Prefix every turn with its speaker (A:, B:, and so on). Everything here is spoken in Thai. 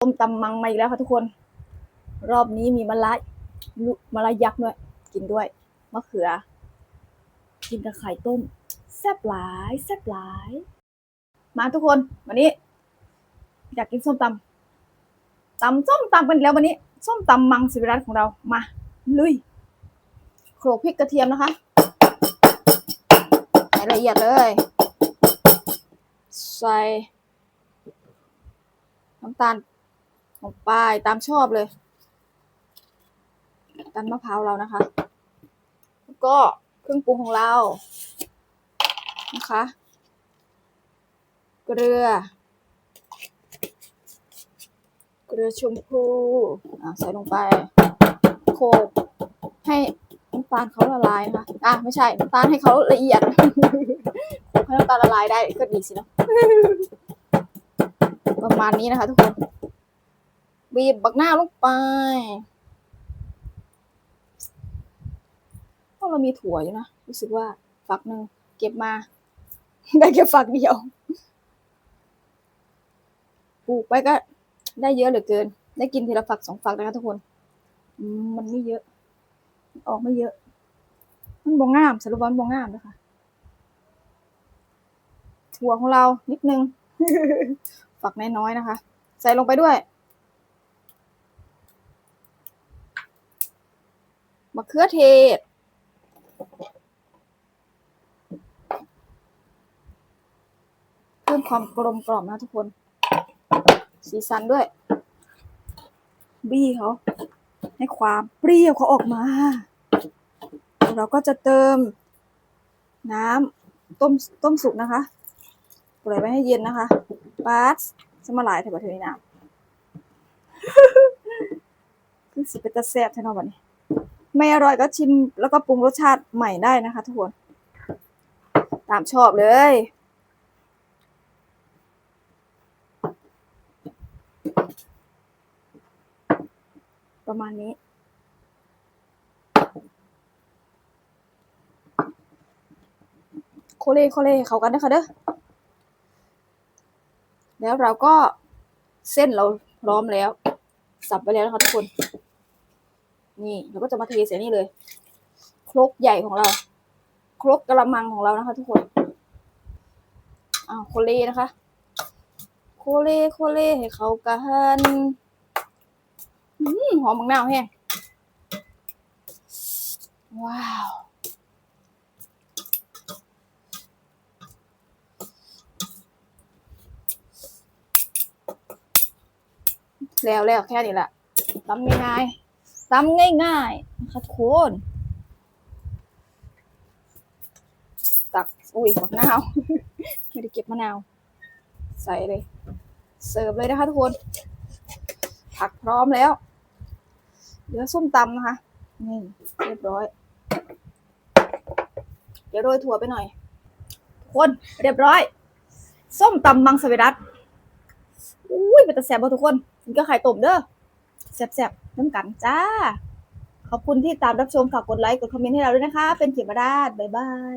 A: ต้มตำมังมาอีกแล้วค่ะทุกคน รอบนี้มีมะละมะละยักษ์ด้วย กินด้วยมะเขือ กินกับไข่ต้ม แซ่บหลายแซ่บหลาย มาทุกคนวันนี้ อยากกินส้มตำตำส้มตำกันอีกแล้ววันนี้ ส้มตำมังสวิรัตของเรามาลุยโขลกพริกกระเทียมนะคะให้ละเอียดเลย ใส่น้ำตาล ลงไปตามชอบเลยน้ำตาลมะพร้าวเรานะคะ แล้วก็เครื่องปรุงของเรานะคะ เกลือ เกลือชมพูอ่าใส่ลงไปโขลกให้น้ำตาลเขาละลายนะคะ อะไม่ใช่น้ำตาลให้เขาละเอียดโขลกให้น้ำตาลละลายได้ก็ดีสินะประมาณนี้นะคะทุกคน บีบบักหน้าลงไปเพราะเรามีถั่วอยู่นะ รู้สึกว่าฝักหนึ่งเก็บมา ได้แค่ฝักเดียว ปลูกไปก็ ได้เยอะเหลือเกิน ได้กินทีละฝักสองฝักนะคะทุกคนมมันไม่เยอะ ออกไม่เยอะ มันบงงามสรุปว่ามันบงงามนะคะถั่วของเรานิดนึง ฝักน้อยๆนะคะ ใส่ลงไปด้วย มะเขือเทศ เพิ่มความกลมกล่อมนะทุกคน สีสันด้วย บี้เขาให้ความเปรี้ยวเขาออกมา เราก็จะเติมน้ำต้มต้มสุกนะคะปล่อยไว้ให้เย็นนะคะปาสสมาลายเถอะบัดเทอนี้นะคือสิเป็นตะแซ่บใช่ไหมวันนี้ ไม่อร่อยก็ชิมแล้วก็ปรุงรสชาติใหม่ได้นะคะทุกคน ตามชอบเลย ประมาณนี้ โคเล่โคเล่เข้ากันนะคะเด้อแล้วเราก็เส้นเราพร้อมแล้ว สับไปแล้วนะคะทุกคน นี่เราก็จะมาเทใส่นี่เลย ครกใหญ่ของเรา ครกกระมังของเรานะคะ ทุกคนอ้าวโคเล่นะคะ โคเล่โคเล่ให้เขากันอืมหอมมังนาวแห้งว้าว แล้วแล้วแค่นี้แหละตำง่ายๆ ตำง่ายๆนะคะทุกคนตักอุ้ยมะนาวไม่ได้เก็บมะนาว ใส่เลย เสิร์ฟเลยนะคะทุกคน ผักพร้อมแล้วเหลือส้มตำนะคะนี่เรียบร้อย เดี๋ยวโรยถั่วไปหน่อย ทุกคนเรียบร้อย ส้มตำมังสวิรัตอุ้ยเป็นตาแซ่บบ่ทุกคนกินก็ไข่ต้มเด้อแซ่บๆ น้ำกันจ้า ขอบคุณที่ตามรับชมฝากกดไลค์กดคอมเมนต์ให้เราด้วยนะคะ เป็นเขียนมาดาดบ๊ายบาย